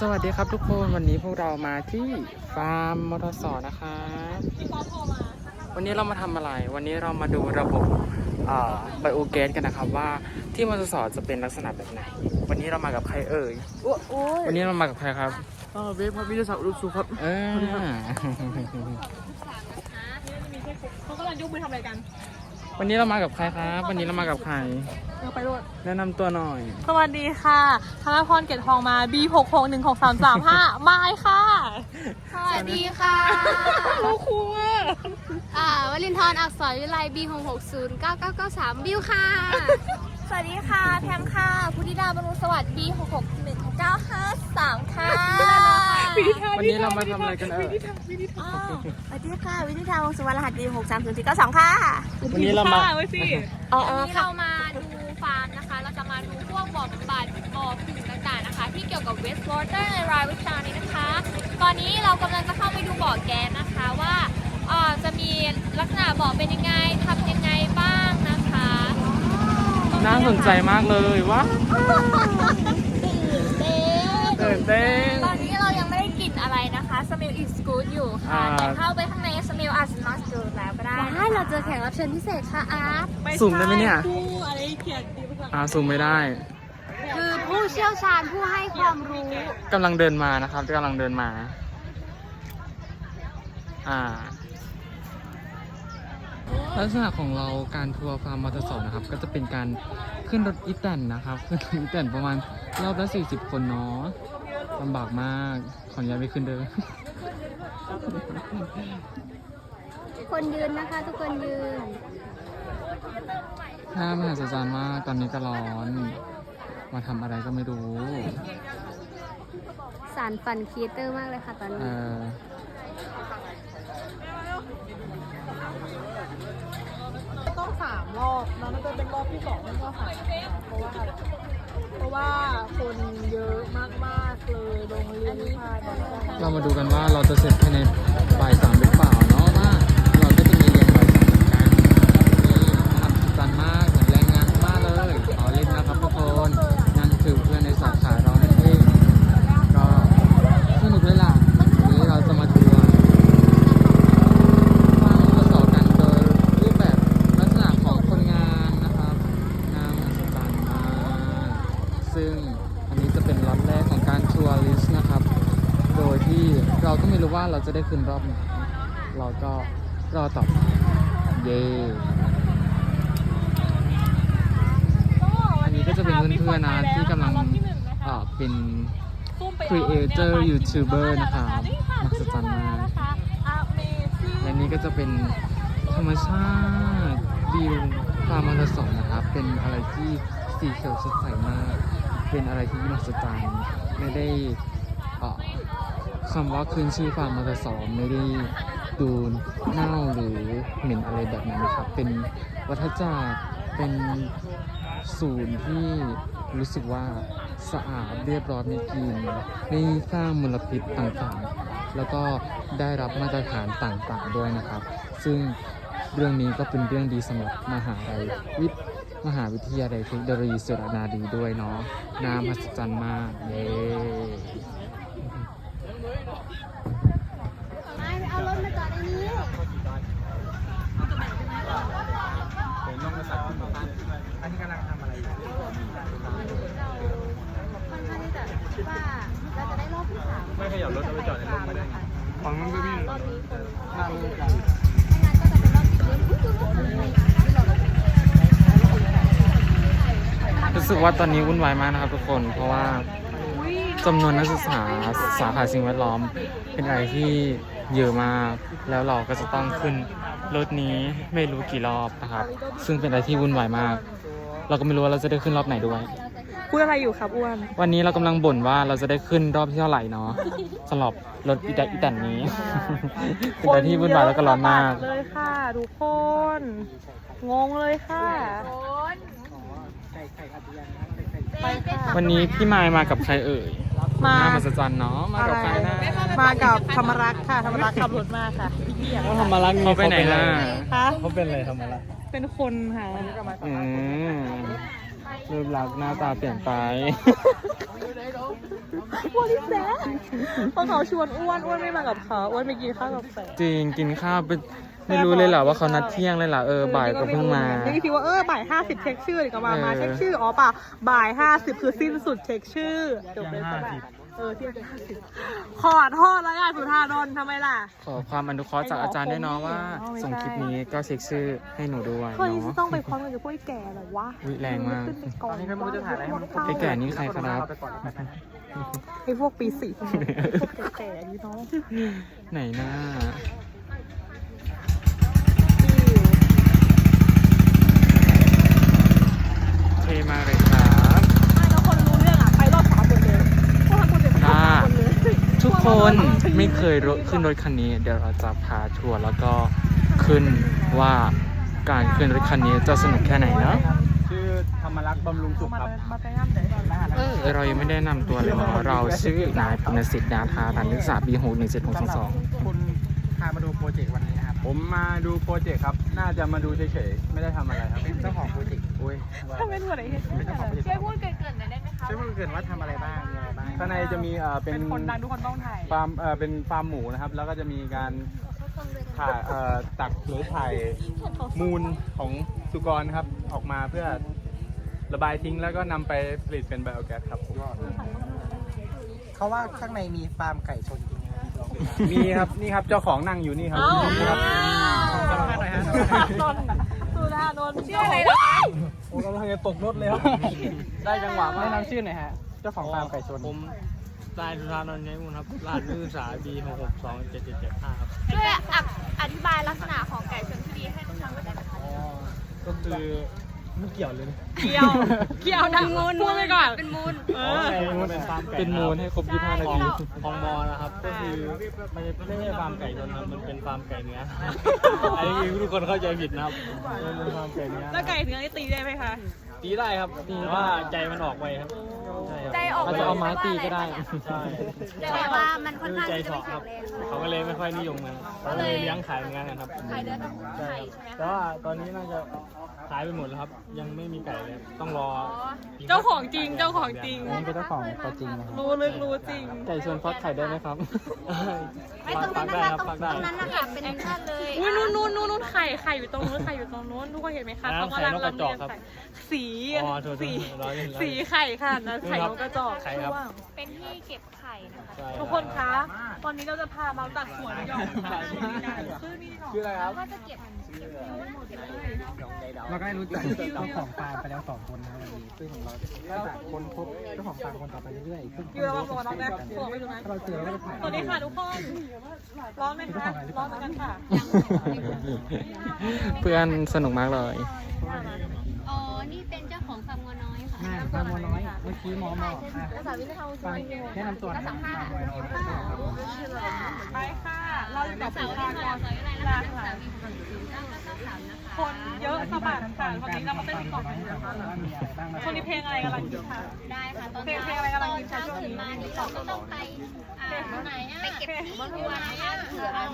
สวัสดีครับทุกคนวันนี้พวกเรามาที่ฟาร์มมอเตอร์สอนะคะ วันนี้เรามาทำอะไร วันนี้เรามาดูระบบไบโอแกสกันนะครับว่าที่มอเตอร์สอจะเป็นลักษณะแบบไหน วันนี้เรามากับใครเอ่ยโอ้โอ้ยวันนี้เรามากับใครครับเออเวฟครับวิทยาศาสตร์อุดมสุขครับเออเขากำลังยกมือทำอะไรกัน วันนี้เรามากับใครครับ วันนี้เรามากับใคร เออไปโรดแนะนำตัวหน่อย สวัสดีค่ะธนพรเกตทองมา B 6 6 1 6 3 3 5มาค่ะสวัสดีค่ะลูกครูอะอ่าวลินทรอักษรวิไลบีหกหกศูนย์เก้าเก้าเก้าสามบิวค่ะ สวัสดีค่ะ แพมค่ะพุทธิดาบำรุงสวัสดิ์ B 6 6 1 9 5 3ค่ะ วันนี้เรามาทำอะไรกันเอ่ยอ้าวสวัสดีค่ะวิทิธาวงสุวรรณรหัส B 6 3 0 4 9 2ค่ะวันนี้เรามาไว้สิอ๋อวันนี้เรามาดูฟาร์มนะคะ เราจะมาดูพวกบ่อบำบัดบ่อผึ่งต่างๆนะคะ ที่เกี่ยวกับ waste water ในรายวิชานี้นะคะ ตอนนี้เรากำลังจะเข้าไปดูบ่อแก๊สนะคะว่าจะมีลักษณะบ่อเป็นยังไงทำยังไงบ้างนะคะน่าสนใจมากเลยว้าตื่นเต้นตอนนี้เรา is good อยู่ค่ะ อ่า แต่เข้าไปข้างใน smell as not good แล้วก็ได้ว้ายเราเจอแขกรับเชิญพิเศษค่ะอาร์ตซูมได้ไหมเนี่ยครูอะไรเขียนดีภาษาอ่าซูมไม่ได้คือผู้เชี่ยวชาญผู้ให้ความรู้กำลังเดินมานะครับกำลังเดินมา อ่า ลักษณะของเราการทัวร์ฟาร์มมอเตอร์สอนนะครับ ก็จะเป็นการขึ้นรถอีแตนนะครับขึ้นรถอีแตนประมาณรอบละ40 คนเนาะลำบากมาก ขออนุญาตไปขึ้นเด้อคนยืนนะคะทุกคนยืนน่ามหัศจรรย์มากตอนนี้ก็ร้อน มาทำอะไรก็ไม่รู้ สารฝันครีเอเตอร์มากเลยค่ะตอนเอนี้ อต้องสามรอบแล้วมันจะเป็นรอบที่สองมันก็หายเพราะว่าอะไร เพราะว่าคนเยอะมากๆเลยโรงเรียนวิชาการเรามาดูกันว่าเราจะเสร็จภายในบ่ายสามหรือเปล่าก็จะมีเรียนบ่ายสามเหมือนกันนี่มหัศจรรย์มากเหมือนแรงงานมากเลยขอเล่นนะครับทุกคนนั่นคือเพื่อนในสาขาเรานั่นเองก็สนุกเลยล่ะวันนี้เราจะมาทัวร์ฟังทดสอบกันโดยรูปแบบลักษณะของคนงานนะครับน่ามหัศจรรย์มากซึ่งอันนี้จะเป็นล็อตแรกของการทัวร์ลิสต์นะครับ โดย ที่เราก็ไม่รู้ว่าเราจะได้ขึ้นรอบไหนเราก็รอต่อเย่อันนี้ก็จะเป็นเพื่อนๆนะที่กำลังเอ่อเป็น creator YouTuber นะครับมหัศจรรย์มากและนี่ก็จะเป็นธรรมชาติวิวฟาร์มมรสองนะครับ เป็นอะไรที่สีเขียวสดใสมาก เป็นอะไรที่มหัศจรรย์ไม่ได้เอ่อ คำว่าคืนชื่อฟาร์มมรสองไม่ได้ดูเน่าหรือเหม็นอะไรแบบนั้นนะครับ เป็นวัฏจักรเป็นศูนย์ที่รู้สึกว่าสะอาดเรียบร้อยมีกลินไม่สร้างมลพิษต่างๆ แล้วก็ได้รับมาตรฐานต่างๆด้วยนะครับ ซึ่งเรื่องนี้ก็เป็นเรื่องดีสำหรับมหาลัยวิทย์มหาวิทยาลัยเทคโนโลยีสุรนารีด้วยเนาะน่ามหัศจรรย์มากเย้ ไม่ไปเอารถมาจอดในนี้ ผมต้ อันนี้กำลังทำอะไรอยู่ค่อนข้างที่จะว่าเราจะได้รอบที่สามไม่ขยับรถเอาไปจอดในรถไม่ได้ฟังมันก็วิ่งรอบนี้คนหน้ามือกันไม่งั้นก็จะเป็นรอบที่รู้สึกว่าตอนนี้วุ่นวายมากนะครับทุกคน เพราะว่า จำนวนนักศึกษาสาขาสิ่งแวดล้อม เป็นอะไรที่เยอะมาก แล้วเราก็จะต้องขึ้นรถนี้ไม่รู้กี่รอบนะครับ ซึ่งเป็นอะไรที่วุ่นวายมาก เราก็ไม่รู้ว่าเราจะได้ขึ้นรอบไหนด้วย พูดอะไรอยู่ครับอ้วน วันนี้เรากำลังบ่นว่าเราจะได้ขึ้นรอบที่เท่าไหร่เนาะสำหรับรถอีแตนอีแตนนี้ เป็นอะไรที่วุ่นวายแล้วก็ร้อนมากเลยค่ะทุกคน งงเลยค่ะไปค่ะ วันนี้พี่มายมากับใครเอ่ย มาน่ามหัศจรรย์เนาะ มากับใครนะ มากับธรรมรักษ์ค่ะ ธรรมรักษ์ขับรถมาค่ะพี่เกียรติทำมารักเขาไปไหนล่ะคะเขาเป็นอะไรทำมารักเป็นคนค่ะอืมรูปลักษณ์หน้าตาเปลี่ยนไปอ้วนที่แสนเพราะเขาชวนอ้วนอ้วนไม่มากับเขาอ้วนไปกินข้าวกับแสนจริงกินข้าวเป็น ไม่รู้เลยเหรอว่าเขานัดเที่ยงเลยเหรอเออบ่ายก็เพิ่งมานี่คิดว่าเออบ่ายห้าสิบเช็คชื่อเดี๋ยวก็มามาเออเช็คชื่ออ๋อป่ะบ่ายห้าสิบคือสิ้นสุดเช็คชื่อจบเลยใช่ปะเออเที่ยงห้าสิบขอโทษแล้วยายสุธาดลทำไมล่ะ ขอความอนุเคราะห์จากอาจารย์ด้วยเนาะว่าอ๋อไม่ใช่ส่งคลิปนี้ก็เช็คชื่อให้หนูด้วยเฮ้ยเนาะต้องไปพร้อมกันกับพวกไอ้แก่เหรอวะอุ๊ยแรงมากขึ้นไปก่อนตอนนี้ก็ไม่รู้จะถ่ายอะไรให้มันครบไอ้แก่นี่ใครครับเอาไปก่อนแล้วกันไอ้พวกปีสี่พวกแก่ๆนี่เนาะไหนหน้า มากเลยครับไม่แล้วคนรู้เรื่องอะไปรอบสามคนเลยพวกทำคนเจ็บไปรอบสามคนเลยทุกคนไม่เคยรถขึ้นรถคันนี้ เดี๋ยวเราจะพาทัวร์แล้วก็ขึ้นว่าการขึ้นรถคันนี้จะสนุกแค่ไหนเนาะชื่อธรรมรักษ์บำรุงสุขมาครับมาไปงานไหนก่อนเออเรายังไม่ได้นำตัวเลยเนาะเราชื่อนายปุณสิทธิ์ดาธาฐานศึกษาปีหกหนึ่งเจ็ดหกสองสองคุณพามาดูโปรเจกต์วันนี้นะครับ ผมมาดูโปรเจกต์ครับ น่าจะมาดูเฉยๆ ไม่ได้ทำอะไรครับเป็นเจ้าของโปรเจกต์อุ้ยถ้าไม่รู้อะไรเห็นเป็นเจ้าของโปรเจกต์ช่วยพูดเกินๆหน่อยได้ไหมคะช่วยพูดเกินว่าทำอะไรบ้างมีอะไรบ้างข้างในจะมีเอ่อเป็นเป็นคนดังทุกคนต้องถ่ายฟาร์มเอ่อเป็นฟาร์มหมูนะครับ แล้วก็จะมีการถ่ายเอ่อตักหรือถ่ายมูลของสุกรครับออกมาเพื่อระบายทิ้งแล้วก็นำไปผลิตเป็นไบโอแก๊สครับผม เขาว่าข้างในมีฟาร์มไก่ชนจริงไห มครับมีครับนี่ครับเจ้าของนั่งอยู่นี่ครับอ้าวนี่ครับสัมภาษณ์หน่อยฮะสุธาดลชื่ออะไรนะโอ้กำลังจะตกรถเลยครับได้จังหวะมากแนะนำชื่อหน่อยฮะเจ้าของฟาร์มไก่ชนผมนายสุธานนท์ไงมุนครับรหัสนักศึกษา B 6 6 2 7 7 7 5ครับช่วยอธิบายลักษณะของไก่ชนที่ดีให้ทุกท่านเข้าใจหน่อยค่ะก็คือ ไม่เกี่ยวเลยนะเกี่ยว เกี่ยวดังมูลพูดไปก่อน เป็นมูล เออ๋ออมันเป็นฟาร์มไก่เป็นมูลให้ครบ25นาของทีของมอนะครับ ก็คือไม่ใช่ไม่ใช่ฟาร์มไก่ชนครับมันเป็นฟาร์มไก่เนื้ออันนี้คือทุกคนเข้าใจผิดนะครับมันเป็นฟาร์มไก่เนื้อแล้วไก่เนื้อนี่ตีได้ไหมคะ ตีได้ครับแต่ว่าใจมันออกไปครับใช่ครับใจออกอาจจะเอาไม้ตีก็ได้ ใช่แต่ว่ามันค่อนคือข้างใจที่จะเฉาะไม่คแข็รับ งแรงเขาก็เลยไม่ค่อยนิยมกันเขาก็เลยเลี้ยงขายเหมือนกันนะครับไข่เดือนต้องใช่ไข่ครับใช่ไหมแต่คะว่าตอนนี้น่าจะขายไปหมดแล้วครับ ยังไม่มีไก่เลยต้องรอเจ้าของจริงเจ้าของจริง นี่เป็นเจ้าของตัวจริงนะครับรู้ลึกรู้จริง ไก่ชวนฟักไข่ได้ไหมครับไม่ตรงนั้นนะคะตรงตรงนั้นนะคะเป็นนั่นเลย อุ้ยนู่นนู่นนู่นนู่น ไข่ไข่อยู่ตรงนู้นไข่อยู่ตรงนู้นทุกคนเห็นไหมคะอ่าเขากำลังไข่นกกระจอกครับลำเลียงไข่สีอ๋อโทษๆสีร้อยเล่นร้อยเล่น สีไข่ค่ะนะไข่นกกระจอกไข่ครับเป็นที่เก็บไข่นะคะใช่ทุกคนคะวันนี้เราจะพามาตัดสวนหย่อมค่ะคือนี่หน่อยชื่ออะไรครับก็จะเก็บเราก็ได้รู้จักเจ้าของฟาร์มไปแล้วสองคนนะครับวันนี้ซึ่งเราก็จะค้นพบเจ้าของฟาร์มคนต่อไปเรื่อยๆซึ่งอยู่ระวังตัวน้องนะบอกไม่รู้นะถ้าเราเจอเราก็จะถ่ายสวัสดีค่ะทุกคนร้อนไหมคะร้อนเหมือนกันค่ะเพื่อนสนุกมากเลย อ๋อ นี่เป็นเจ้าของฟาร์มงัวน้อยค่ะง่ายฟาร์มวัวน้อย เมื่อกี้หมอหมออะภาษาวิทยาศาสตร์ฟังแนะนำตัวหนะฟาร์ม เราอยู่กับสาสุวธาที่กมารสอไรนะคะสางศูนเก้าเก้าก้าสามนะคนเยอะสะบัดค่ะวันนี้เรามาเต้นก่อนให้ฟังว่ามีองนะคนนี้เพลงอะไรกำลังฮิตคะได้ค่ะตอนเพลงเช้าเพลงอะไรกำลังฮิตคะช่วงนี้มานี่เราก็ต้องไปอ่าไหนอะไปเก็บที่วัวนะคะเผื่อเอา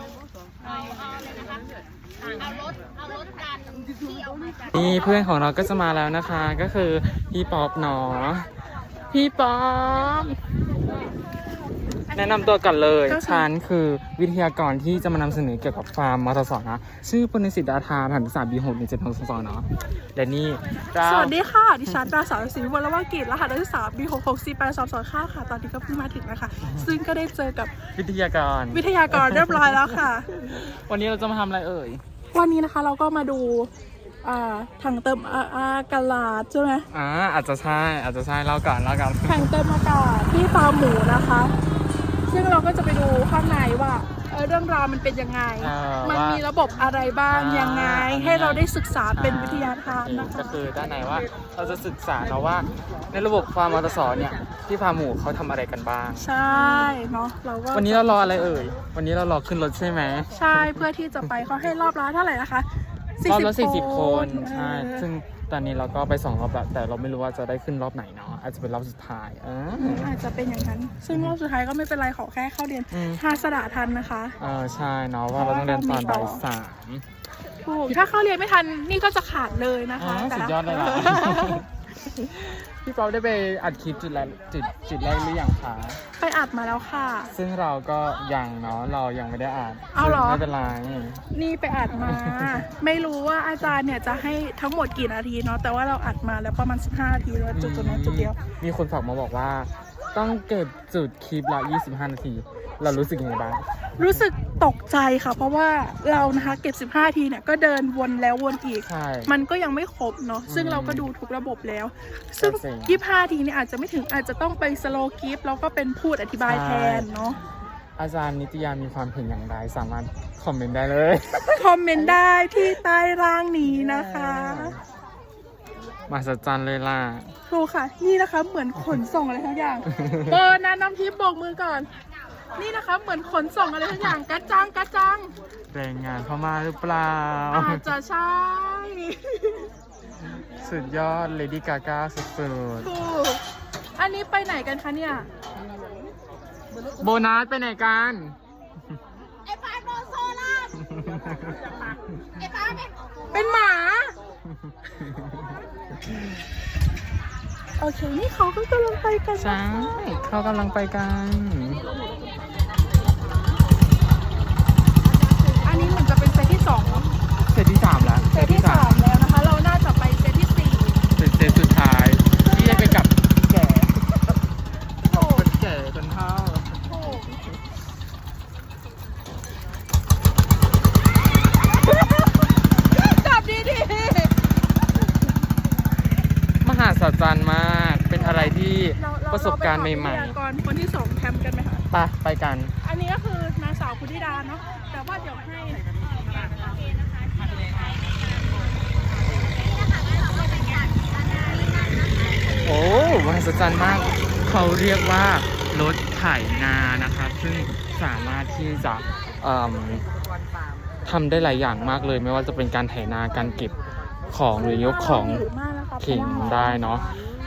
เอาเอาเลยนะคะเอารถเอารถกันที่เอามาจากนี่เพื่อนของเราก็จะมาแล้วนะคะ ก็คือพี่ป๊อปหนอพี่ป๊อป แนะนำตัวกันเลยฉันคือวิทยากรที่จะมานำเสนอเกี่ยวกับฟาร์มมอเตอร์สอนนะ ชื่อปณิสิทธิ์ดาธาผ่านศึกษาบีหกหนึ่งเจ็ดหกสองสองเนาะและนี่เราสวัสดีค่ะ ดิฉันดาสาวศรีวรวกิจรหัสนักศึกษาปี6 6 4 8 2 2 5ค่ะ ตอนนี้ก็เพิ่งมาถึงนะคะ ซึ่งก็ได้เจอกับวิทยากร วิทยากรเรียบร้อยแล้วค่ะ วันนี้เราจะมาทำอะไรเอ่ย วันนี้นะคะเราก็มาดูอ่าถังเติมอาอากาลาดใช่ไหมอ่าอาจจะใช่อาจจะใช่เล่าก่อนเล่าก่อนถังเติมอากาศที่ฟาร์มหมูนะคะ ซึ่งเราก็จะไปดูข้างในว่าเออเรื่องราวมันเป็นยังไง เออมันว่ามีระบบอะไรบ้าง อ่ายัยังไง ให้เราได้ศึกษาเป็นวิทยาทานนะก็คะ คือด้านในว่าเราจะศึกษาเนาะว่า ในระบบฟาร์มมอเตอร์สอนเนี่ยที่ฟาร์มหมูเขาทำอะไรกันบ้าง ใช่เนาะเราก็วันนี้เรารออะไรเอ่ย วันนี้เรารอขึ้นรถใช่ไหมใช่เพื่อที่จะไปเขาให้รอบละเท่าไหร่นะคะรอบละสี่สิบคนเออใช่ซึ่ง ตอนนี้เราก็ไปสองรอบแล้วแต่เราไม่รู้ว่าจะได้ขึ้นรอบไหนเนาะอาจจะเป็นรอบสุดท้ายเอออาจจะเป็นอย่างนั้น ซึ่งรอบสุดท้ายก็ไม่เป็นไรขอแค่เข้าเรียนอืมทาสดาทันนะคะเออใช่เนาะว่าเราต้องเดินตอนบ่ายสามถูกถ้าเข้าเรียนไม่ทันนี่ก็จะขาดเลยนะคะอ๋อแต่สุดยอดเลยเหรอ พี่ป๊อปได้ไปอัดคลิปจุดแรกจุดจุดแรกหรือยังคะไปอัดมาแล้วค่ะ ซึ่งเราก็ยังเนาะเรายังไม่ได้อ่านเอาเหรอ ไม่เป็นไรนี่ไปอัดมา ไม่รู้ว่าอาจารย์เนี่ยจะให้ทั้งหมดกี่นาทีเนาะแต่ว่าเราอัดมาแล้วประมาณ15นาทีแล้วจุดจุดนั้นจุดเดียว มีคนฝากมาบอกว่า ต้องเก็บจุดคลิปละ 25 นาที เรารู้สึกยังไงบ้าง รู้สึกตกใจค่ะ เพราะว่าเรานะคะเก็บ 15นาทีเนี่ยก็เดินวนแล้ววนอีก ใช่ มันก็ยังไม่ครบเนาะซึ่งอืมเราก็ดูทุกระบบแล้ว ซึ่งก็จริง25 ทีเนี่ยอาจจะไม่ถึงอาจจะต้องไปสโลคลิปแล้วก็เป็นพูดอธิบายใช่แทนเนาะอาจารย์นิตยามีความเห็นอย่างไร สามารถคอมเมนต์ได้เลย คอมเมนต์ได้ที่ใต้ร่างนี้นะคะมาสัจจันเลยล่ะถูกค่ะ นี่นะคะเหมือนขนส่งอะไรทั้งอย่างเออนะน้ำทิพย์โบกมือก่อน นี่นะคะเหมือนขนส่งอะไรทั้งอย่างกระจังกระจังแรงงานพม่าหรือเปล่า อาจจะใช่ สุดยอดเลดี้กากาสุดถูก อันนี้ไปไหนกันคะเนี่ย ๆโบนัสไปไหนกัน ไอ้ปานโดนโซล่าไอ้ปานเป็น เป็นหมา โอเค นี่เขาก็กำลังไปกันใช่เขากำลังไปกันอันนี้เหมือนจะเป็นเซตที่สองเนาะ เซตที่สามแล้ว เซตที่สามแล้วนะคะ เราน่าจะไปเซตที่สี่ เป็นเซตสุดท้าย ที่จะไปกับแก่คนแก่คนเฒ่า จับดีดี มหาศาลจรรย์มาก เป็นอะไรที่ประสบการณ์ ใหม่ๆก่อนคนที่สองแคมป์กันไหมคะๆไปไปกัน อันนี้ก็คือนางสาวพุทธิดาเนาะแต่ว่าเดี๋ยวให้โอ้มหัศจรรย์มาก เขาเรียกว่ารถไถนานะครับซึ่งสามารถที่จะเอิ่มทำได้หลายอย่างมากเลย ไม่ว่าจะเป็นการไถนาการเก็บของหรือยกของมากนะคะขิงได้เนาะ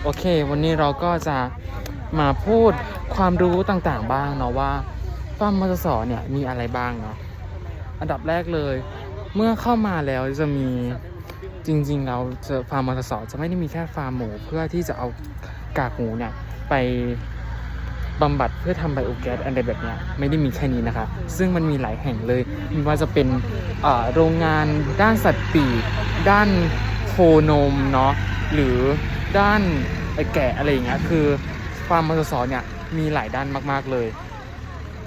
โอเค วันนี้เราก็จะ มาพูดความรู้ต่างๆบ้างเนาะว่าฟาร์มมอเตอร์สเนี่ยมีอะไรบ้างเนาะอันดับแรกเลย เมื่อเข้ามาแล้วจะมีจริงๆเราจะฟาร์มมอเตอร์สจะไม่ได้มีแค่ฟาร์มหมูเพื่อที่จะเอากากหมูเนี่ยไปบำบัดเพื่อทำไบโอแก๊สอะไรแบบเนี้ยไม่ได้มีแค่นี้นะคะ ซึ่งมันมีหลายแห่งเลยไม่ว่าจะเป็นโรงงานด้านสัตว์ปีกด้านโคนมเนาะหรือด้านไอแกะอะไรอย่างเงี้ยคือ ฟามมอเตอร์สอเนี่ยมีหลายด้านมากๆเลย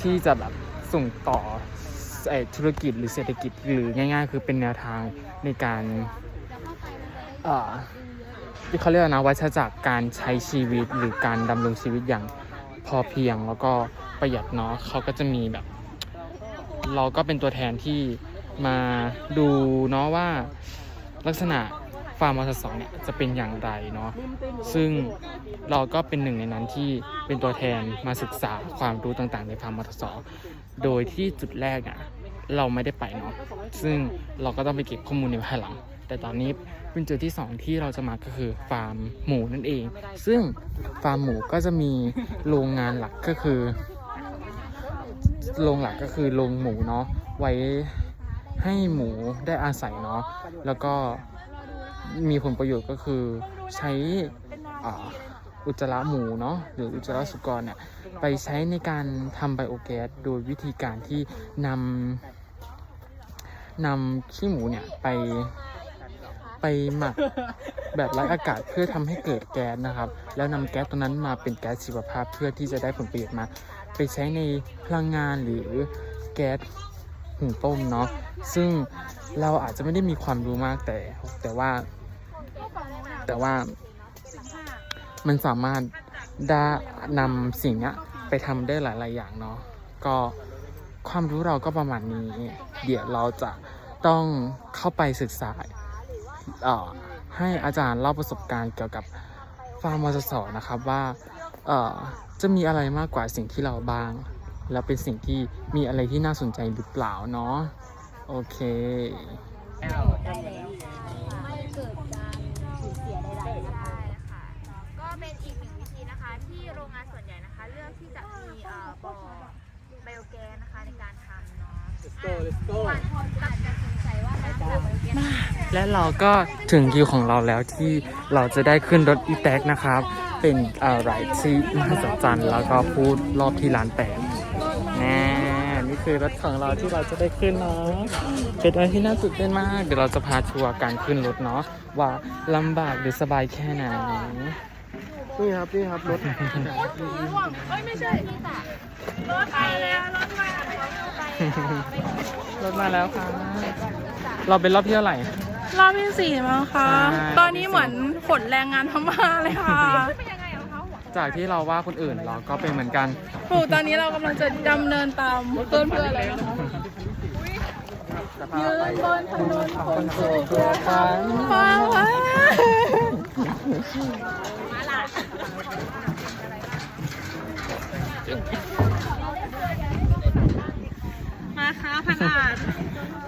ที่จะแบบส่งต่อธุรกิจหรือเศรษฐกิจหรือง่าย ๆ คือเป็นแนวทางในการเอ่อที่เขาเรียกว่านะวัฏจักการใช้ชีวิตหรือการดำรงชีวิตอย่างพอเพียงแล้วก็ประหยัดเนาะเขาก็จะมีแบบ เราก็เป็นตัวแทนที่มาดูเนาะว่าลักษณะ ฟาร์มมอเตอร์สองเนี่ยจะเป็นอย่างไรเนาะซึ่งเราก็เป็นหนึ่งในนั้นที่เป็นตัวแทนมาศึกษาความรู้ต่างๆ ในฟาร์มมอเตอร์สองโดยที่จุดแรกอะเราไม่ได้ไปเนาะซึ่งเราก็ต้องไปเก็บข้อมูลในภายหลัง แต่ตอนนี้เป็นจุดที่สองที่เราจะมาก็คือฟาร์มหมูนั่นเอง ซึ่งฟาร์มหมูก็จะมีโรงงานหลักก็คือโรงหลักก็คือโรงหมูเนาะไว้ให้หมูได้อาศัยเนาะแล้วก็ มีผลประโยชน์ก็คือใช้อ่าอุจจาระหมูเนาะหรืออุจจาระสุกรเนี่ยไปใช้ในการทำไบโอแก๊สโดยวิธีการที่นำนำขี้หมูเนี่ยไปไปหมักแบบไร้อากาศเพื่อทำให้เกิดแก๊สนะครับ แล้วนำแก๊สตัวนั้นมาเป็นแก๊สชีวภาพเพื่อที่จะได้ผลประโยชน์มา ไปใช้ในพลังงานหรือแก๊สหุงต้มเนาะซึ่งเราอาจจะไม่ได้มีความรู้มากแต่ แต่ว่า แต่ว่ามันสามารถได้นำสิ่งนี้ไปทำได้หลาย ๆ อย่างเนาะก็ความรู้เราก็ประมาณนี้ เดี๋ยวเราจะต้องเข้าไปศึกษาเอ่อให้อาจารย์เล่าประสบการณ์เกี่ยวกับฟาร์มมอเตอร์สอนะครับว่าเอ่อจะมีอะไรมากกว่าสิ่งที่เราบ้าง แล้วเป็นสิ่งที่มีอะไรที่น่าสนใจหรือเปล่าเนาะโอเค ไม่เกิดการสูญเสียใดๆนะคะค่ะ ก็เป็นอีกหนึ่งวิธีนะคะ ที่โรงงานส่วนใหญ่นะคะ เลือกที่จะมีเอ่อบ่อไบโอแกนนะคะในการทำเนาะ let's go let's go บางคนอาจจะสงสัยว่าน้ำและเราก็ถึงคิวของเราแล้วที่เราจะได้ขึ้นรถอีแท็กนะครับ เป็นอะไรที่มหัศจรรย์แล้วก็พูดรอบที่ร้านแปดแน่นี่คือรถของเราที่เราจะได้ขึ้นเนาะเป็นอะไรที่น่าตื่นเต้นมาก เดี๋ยวเราจะพาทัวร์การขึ้นรถเนาะว่าลำบากหรือสบายแค่ไหนนี่ครับนี่ครับรถเอ้ยไม่ใช่รถไปแล้วรถมา รถมาแล้วค่ะ เราเป็นรอบที่เท่าไหร่ รอบที่สี่มั้งคะ ใช่ ตอนนี้เหมือนขนแรงงานพม่าเลยค่ะจากที่เราว่าคนอื่นเราก็เป็นเหมือนกัน ถูกตอนนี้เรากำลังจะดำเนินตามเพื่อนเพื่อนเลยนะคะยืนบนถนนคนสู่เพื่อฝันฟ้าว่า มาค่ะพันอาจ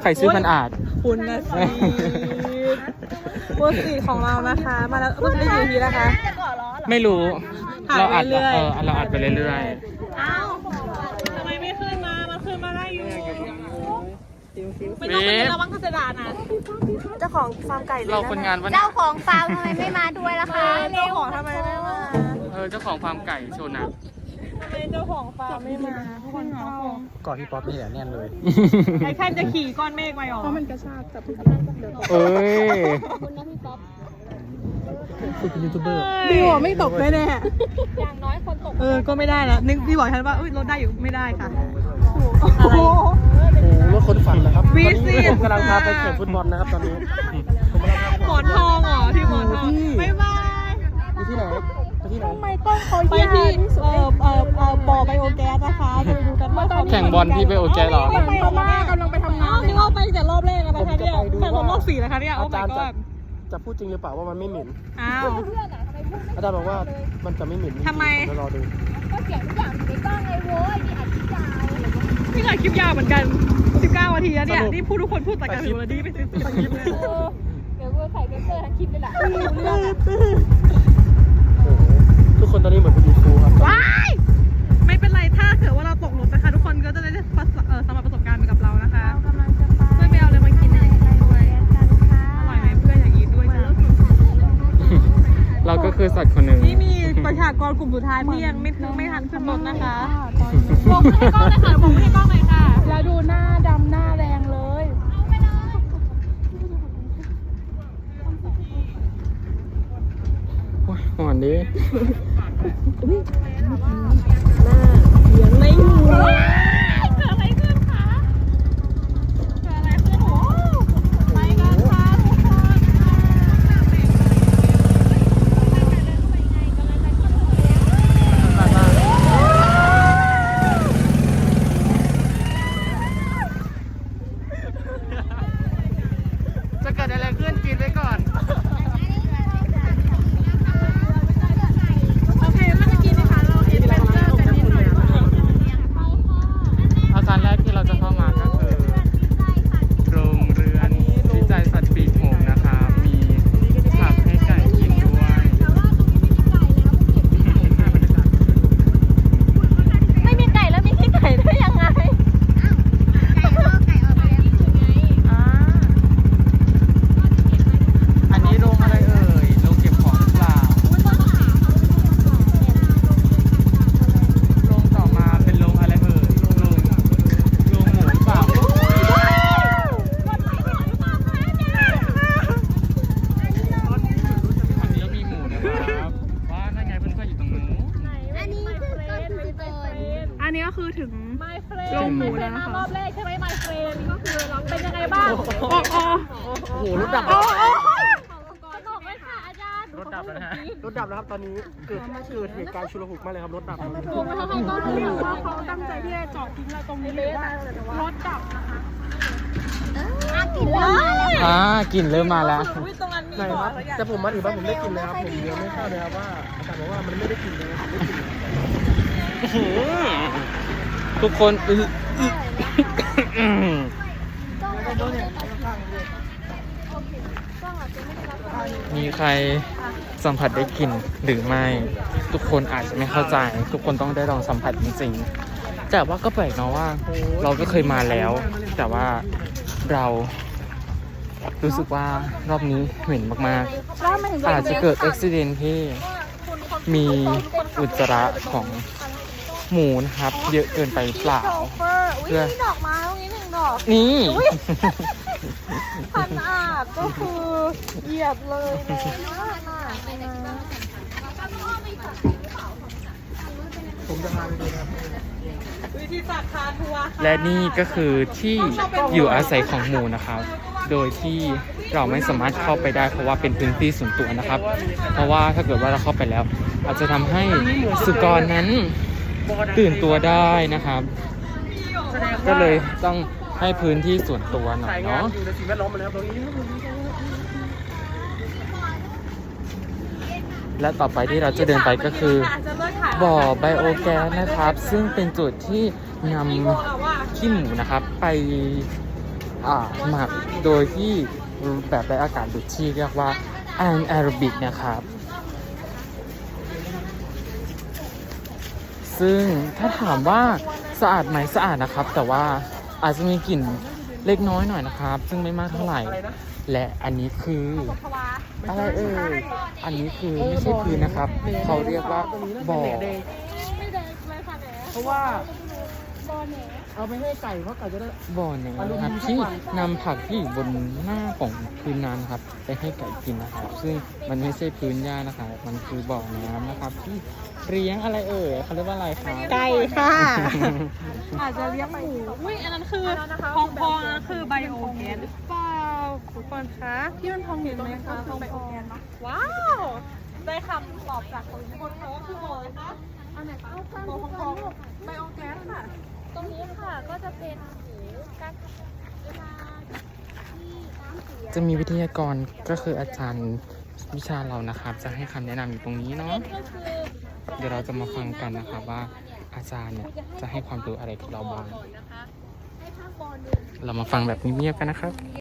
ใครชื่อพันอาจ คุณนะสิวันสี่ของเรานะคะ มาแล้ววันสี่กี่ทีนะคะ ไม่รู้ถ่ายเราอัดไปเรื่อยเออเราอัดไปเรื่อยอ้าวทำไมไม่ขึ้นมา มันขึ้นมาได้อยู่ๆไม่ต้องไประวังทัศดานะเจ้าของฟาร์มไก่เราคนงานวันเจ้าของฟาร์มทำไมไม่มาด้วยล่ะคะเจ้าของทำไมไม่มาเออเจ้าของฟาร์มไก่โชนะ ทำไมเจ้าของฟาร์มไม่มาทุกคนเขาก่อนพี่ป๊อปนี่แหละแน่นเลย ไอ้แค่จะขี่ก้อนเมฆไปหรอเพราะมันกระชากแต่เอ้ยคุณเป็นยูทูบเบอร์พี่บอกไม่ตกแน่แน่อย่างน้อยคนตก เออ ก็ไม่ได้แล้วนึกพี่บอกฉันว่าอุ้ยรถได้อยู่ไม่ได้ค่ะ โอ้โหโอ้โหรถคนฝันนะครับวีตอนซีนี้ผมกำลังพาไปแข่งฟุตบอลนะครับตอนนี้ผมกำลังพาหมอนทองเหรอที่หมอนทองบ๊ายบายไปที่ไหน ไปที่ไหนไปที่เอ่อเอ่อเอ่อบ่อไบโอแก๊สนะคะไปดูกันว่าตอนนี้แข่งบอลที่ไปโอแกเหรอ ไปพม่ากำลังไปทำงานที่เราไปแต่รอบแรกแล้วนะคะเนี่ยแข่งรอบสี่แล้วคะเนี่ยโอ้ อา my จารย์จะ god จะพูดจริงหรือเปล่าว่ามันไม่เหม็น อ้าวอาจารย์บอกว่ามันจะไม่เหม็นทำไม เดี๋ยวรอดูนี่ถ่ายคลิปยาวเหมือนกัน 19นาทีแล้วเนี่ยนี่พูดทุกคนพูดแต่กันถึงวันนี้ไปสิบคลิปเลยเดี๋ยวกูใส่เกสเตอร์ทั้งคลิปเลยล่ะโอ้โหทุ กคนตอนนี้เหมือนเป็นยูทูบครับว้ายไม่เป็นไรถ้าเกิดว่าเราตกหลุมนะคะ ทุกคนก็จะได้ประสบเอ่อสำหรับประสบการณ์ไปกับเรานะคะกำลังจะไปเพื่อนไปเอาเลยมากินด้วยกันค่ะอร่อยไหมเพื่อนอย่างนี้ด้วยจ้ะเราก็คือสัตว์คนหนึ่งนี่มีประชากรกลุ่มสุดท้ายที่ยังไม่ไม่ทันขึ้นรถนะคะบอกให้กล้องหน่อยค่ะบอกให้กล้องหน่อยค่ะแล้วดูหน้าดำหน้าแรงเลยโอ้ยหอนดิ ไม่หูเกิดอะไรขึ้นคะเกิดอะไรขึ้นโอ้ไปกันค่ะทุกคน จะเกิดอะไรขึ้นกินไปก่อน โอเคเราจะกินนะคะเราเอ็นเวนเจอร์กันนิดหน่อยนะคะ อาคารแรกที่เราจะเข้ามาก็คือ โรงเรือนวิจัยสัตว์ปีกหงส์นะครับ มีผักให้ไก่กินด้วย ไม่มีไก่แล้วมีขี้ไก่ได้ยังไง อันนี้โรงอะไรเอ่ย โรงเก็บของหรือเปล่า โรงต่อมาเป็นโรงอะไรเอ่ย โรงโรงหมูหรือเปล่า อันนี้มีหมูนะครับว่านั่นไงเพื่อนๆอยู่ตรงนู้น อันนี้คือต้นสุกร อันนี้ก็คือถึงโรงหมูแล้วนะคะรอบแรกใช่ไหมไมเฟรนก็คือเราเป็นยังไงบ้างโอ้โอ้ โอ้โหรถดับ โอ้โอ้ รถดับแล้วนะฮะ รถดับแล้วครับตอนนี้เกิดเกิดเหตุการณ์ชุลมุนมากเลยครับรถดับครับถูกไหมคะเขาก็รู้อยู่ว่าเขาตั้งใจที่จะจอดทิ้งเราตรงนี้หรือว่ารถดับนะคะอากินแล้วมาแล้วอ่ากลิ่นเริ่มมาแล้วอุ้ยตรงนั้นมีไหนบ่อครับสักอย่างแต่ผมมาถึงบ้านผมได้กินเลยครับผมยังไม่ทราบเลยครับว่าอาจารย์บอกว่ามันไม่ได้กินเลยครับไม่กินเลยทุกคนอื้ออื้อมีใคร สัมผัสได้กลิ่นหรือไม่ ทุกคนอาจจะไม่เข้าใจ ทุกคนต้องได้ลองสัมผัสจริงๆแต่ว่าก็แปลกเนาะว่า เราก็เคยมาแล้ว แต่ว่าเรารู้สึกว่ารอบนี้เหม็นมากๆ อาจจะเกิดอุบิเหตุที่มีอุจจาระของหมูนะครับ เยอะเกินไปเปล่าเฟอร์ อุ้ยเพื่อมีดอกไม้ตรงนี้หนึ่งดอกนี่พันอาบก็คือเหยียบเลยเลยมากอะผมจะพาไปดูนะครับวิธีตักคาทัวร์ค่ะและนี่ก็คือที่อยู่อาศัยของหมูนะครับ โดยที่เราไม่สามารถเข้าไปได้เพราะว่าเป็นพื้นที่ส่วนตัวนะครับ เพราะว่าถ้าเกิดว่าเราเข้าไปแล้ว อาจจะทำให้สุกรนั้นตื่นตัวได้นะครับแสดงว่าก็เลยต้อง ให้พื้นที่ส่วนตัวหน่อยเนาะอยู่ในสิ่งแวดล้อมมาแล้วตรงนี้และต่อไปที่เราจะเดินไปก็คือ บ่อไบโอแก๊สนะครับ ซึ่งเป็นจุดที่นำขี้หมูนะครับ ไปหมักโดยที่แบบไรอากาศดุดที่เรียกว่าแอนแอโรบิกนะครับ ซึ่งถ้าถามว่าสะอาดไหมสะอาดนะครับ แต่ว่า อาจจะมีกลิ่นเล็กน้อยหน่อยนะครับ ซึ่งไม่มากเท่าไหร่ และอันนี้คืออะไรเอ่ยอันนี้คือไม่ใช่พื้นนะครับ เขาเรียกว่าบ่อเพราะว่า เอาไปให้ไก่เพราะไก่จะได้ บ่อหนึ่งนะครับที่นำผักที่อยู่บนหน้าของพื้นน้ำนะครับ ไปให้ไก่กินนะครับ ซึ่งมันไม่ใช่พื้นหญ้านะครับ มันคือบ่อน้ำนะครับ ที่เลี้ยงอะไรเอ่ยเขาเรียกว่าอะไรครับไก่ค่ะ อาจจะเลี้ยงหมูอุ้ยอันนั้นคือพองพองอันนั้นคือไบโอแก๊สหรือเปล่าทุกคนคะที่มันพองอยู่ตรงนี้คะคือไบโอแก๊สเนาะว้าว ได้คำตอบจากคนทุกคนเขาก็คือโมเลยคะอันไหนคะโมพองพองไบโอแก๊สค่ะ ตรงนี้ค่ะก็จะเป็นหมูการทำเวลาที่น้ำเสียจะมีวิทยากรก็คืออาจารย์วิชาเรานะครับ จะให้คำแนะนำอยู่ตรงนี้เนาะก็คือเดี๋ยวเราจะมาฟังกันนะครับว่าอาจารย์เนี่ยจะให้ความรู้อะไรกับเราบ้างนะคะให้ภาคบอลดู เรามาฟังแบบเงียบๆกันนะครับ